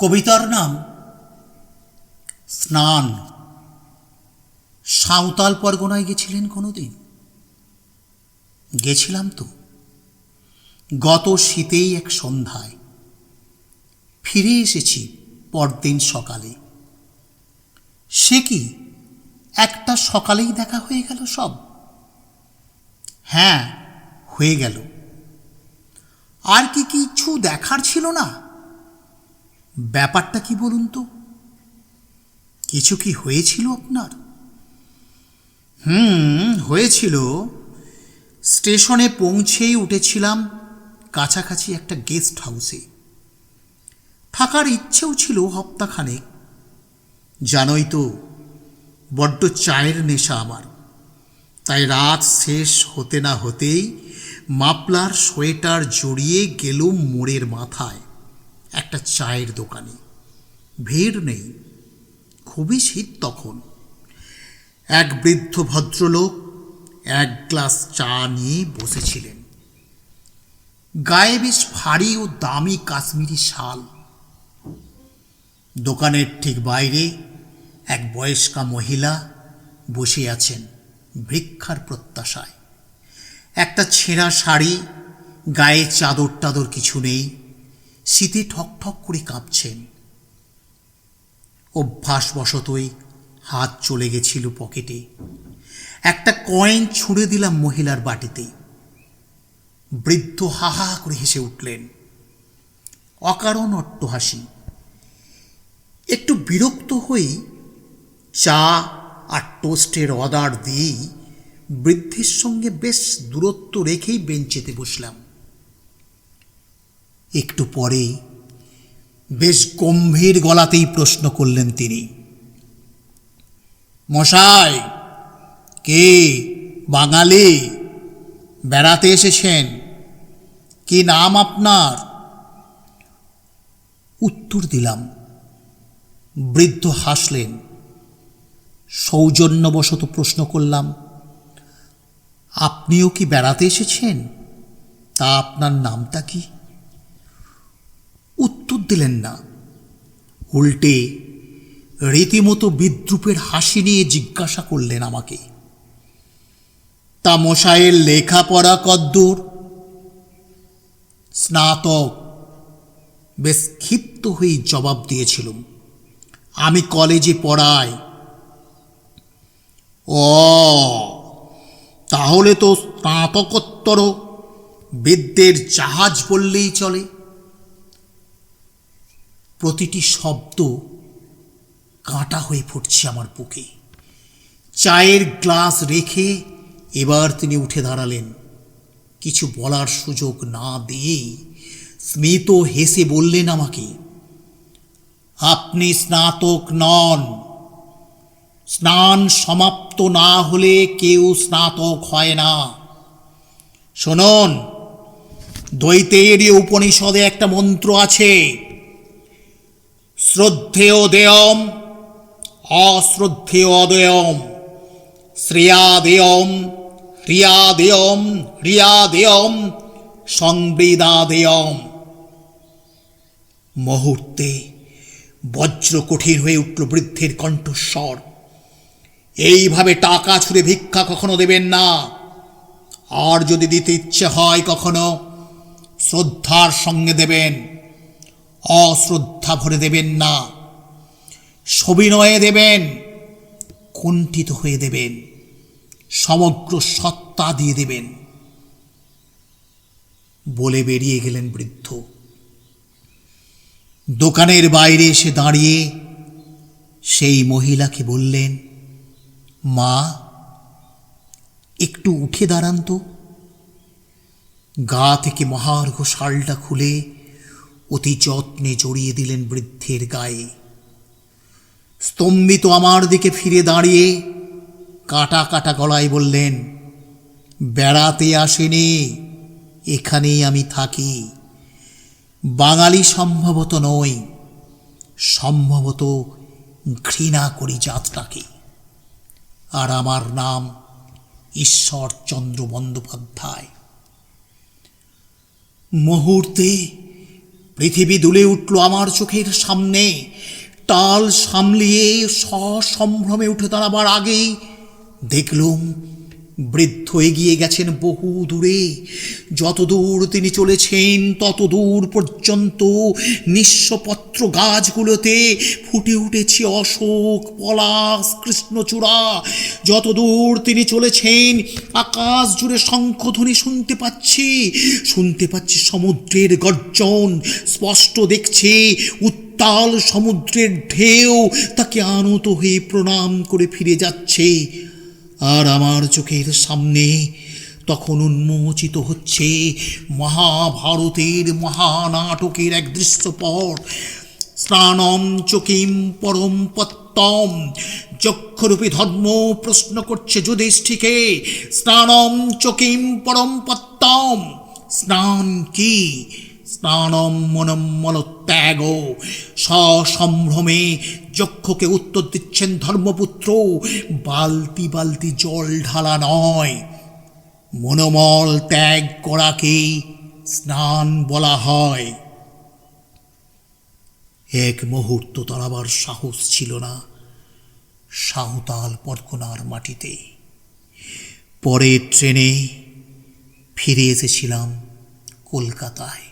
কবিতার নাম? স্নান। সাঁওতাল পরগনায় গেছিলেন কোনোদিন? গেছিলাম তো। গত শীতেই এক সন্ধ্যায়। ফিরে এসেছি পরদিন সকালে। সে কি একটা সকালেই দেখা হয়ে গেল সব? হ্যাঁ হয়ে গেল। আর কি কিছু দেখার ছিল না? ব্যাপারটা কি বলুন তো? কিছু কি হয়েছিল আপনার? হুম, হয়েছিল। স্টেশনে পৌঁছেই উঠেছিলাম কাছাকাছি একটা গেস্ট হাউসে। থাকার ইচ্ছেও ছিল হপ্তাখানেক। জানোই তো, বড্ড চায়ের নেশা আমার। তাই রাত শেষ হতে না হতেই মাপলার সোয়েটার জড়িয়ে গেলুম মোড়ের মাথায়। একটা চায়ের দোকানে। ভিড় নেই, খুবই শীত তখন। এক বৃদ্ধ ভদ্রলোক এক গ্লাস চা নিয়ে বসেছিলেন। গায়ে বেশ ভারী ও দামি কাশ্মীরি শাল। দোকানের ঠিক বাইরে এক বয়স্কা মহিলা বসে আছেন ভিক্ষার প্রত্যাশায়। একটা ছেঁড়া শাড়ি, গায়ে চাদর টাদর কিছু নেই। শীতে ঠক ঠক করে কাঁপছেন। অভ্যাসবশতই হাত চলে গেছিল পকেটে। একটা কয়েন ছুঁড়ে দিলাম মহিলার বাটিতে। বৃদ্ধ হাহা করে হেসে উঠলেন। অকারণ অট্টহাসি। একটু বিরক্ত হয়ে চা আর টোস্টের অর্ডার দিয়েই বৃদ্ধের সঙ্গে বেশ দূরত্ব রেখেই বেঞ্চেতে বসলাম। একটু পরেই বেশ গম্ভীর গলাতেই প্রশ্ন করলেন তিনি। মশাই, কে বাঙালি? বেড়াতে এসেছেন। কি নাম আপনার? উত্তর দিলাম, বৃদ্ধ হাসলেন। সৌজন্যবশত প্রশ্ন করলাম, আপনিও কি বেড়াতে এসেছেন? তা আপনার নামটা কি? দিলেন না। উল্টে রীতিমতো বিদ্রুপের হাসি নিয়ে জিজ্ঞাসা করলেন আমাকে, তা মশাইয়ের লেখাপড়া কদ্দূর? স্নাতক। বেশ ক্ষিপ্ত হয়ে জবাব দিয়েছিলুম, আমি কলেজে পড়াই। ও, তাহলে তো স্নাতকোত্তর বিদ্যের জাহাজ বললেই চলে। প্রতিটি শব্দ কাঁটা হয়ে ফুটছে আমার বুকে। চায়ের গ্লাস রেখে এবার তিনি উঠে দাঁড়ালেন। কিছু বলার সুযোগ না দিয়েই স্মিত হেসে বললেন আমাকে, আপনি স্নাতক নন। স্নান সমাপ্ত না হলে কেউ স্নাতক হয় না। শুনুন, দ্বৈতের উপনিষদে একটা মন্ত্র আছে শ্রদ্ধেয় দেয়ম, অশ্রদ্ধেয় অদয়ম শ্রেয়াদেয়ম হ্রিয়াদেয়ম হ্রিয়াদেয়ম সংবেদাদেয়ম মুহূর্তে বজ্র কঠিন হয়ে উঠল বৃদ্ধের কণ্ঠস্বর। এইভাবে টাকা ছুঁড়ে ভিক্ষা কখনো দেবেন না। আর যদি দিতে ইচ্ছে হয় কখনো, শ্রদ্ধার সঙ্গে দেবেন। অশ্রদ্ধা ভরে দেবেন না। সবিনয়ে দেবেন, কুণ্ঠিত হয়ে দেবেন, সমগ্র সত্তা দিয়ে দেবেন। বলে বেরিয়ে গেলেন বৃদ্ধ। দোকানের বাইরে এসে দাঁড়িয়ে সেই মহিলাকে বললেন, মা, একটু উঠে দাঁড়ান তো। গা থেকে মহার্ঘ শালটা খুলে অতি যত্নে জড়িয়ে দিলেন বৃদ্ধের গায়ে। স্তম্ভিত আমার দিকে ফিরে দাঁড়িয়ে কাটা কাটা গলায় বললেন, বেড়াতে আসেনি, এখানেই আমি থাকি। বাঙালি সম্ভবত নই, সম্ভবত ঘৃণা করি জাতটাকে। আর আমার নাম ঈশ্বরচন্দ্র বন্দ্যোপাধ্যায়। মুহূর্তে পৃথিবী দুলে উঠল আমার চোখের সামনে। তাল সামলিয়ে সসম্ভ্রমে উঠে দাঁড়াবার আগেই দেখলুম বৃদ্ধ এগিয়ে গেছেন বহু দূরে। যত দূর তিনি চলেছেন তত দূর পর্যন্ত নিঃস্বপত্র গাছগুলোতে ফুটে উঠেছে অশোক, পলাশ, কৃষ্ণচূড়া। যত দূর তিনি চলেছেন, আকাশ জুড়ে শঙ্খধ্বনি শুনতে পাচ্ছি। শুনতে পাচ্ছি সমুদ্রের গর্জন, স্পষ্ট দেখছি উত্তাল সমুদ্রের ঢেউ। তাকে আনত হয়ে প্রণাম করে ফিরে যাচ্ছে। আর আমার চোখের সামনে তখন উন্মোচিত হচ্ছে মহাভারতের মহানাটকের এক দৃশ্যপট। স্নানম চকিম পরম পত্তম। যক্ষরূপী ধর্ম প্রশ্ন করছে যুধিষ্ঠিকে, স্নানম চকিম পরম পত্তম। স্নান কি? স্নানম মনম মলত্যাগ। সসম্ভ্রমে যক্ষকে উত্তর দিচ্ছেন ধর্মপুত্র, বালতি বালতি জল ঢালা নয়। মনোমল ত্যাগ করাকেই স্নান বলা হয়। এক মুহূর্ত দাঁড়াবার সাহস ছিল না, সাঁওতাল পরগনার মাটিতে। পরের ট্রেনে ফিরে এসেছিলাম কলকাতায়।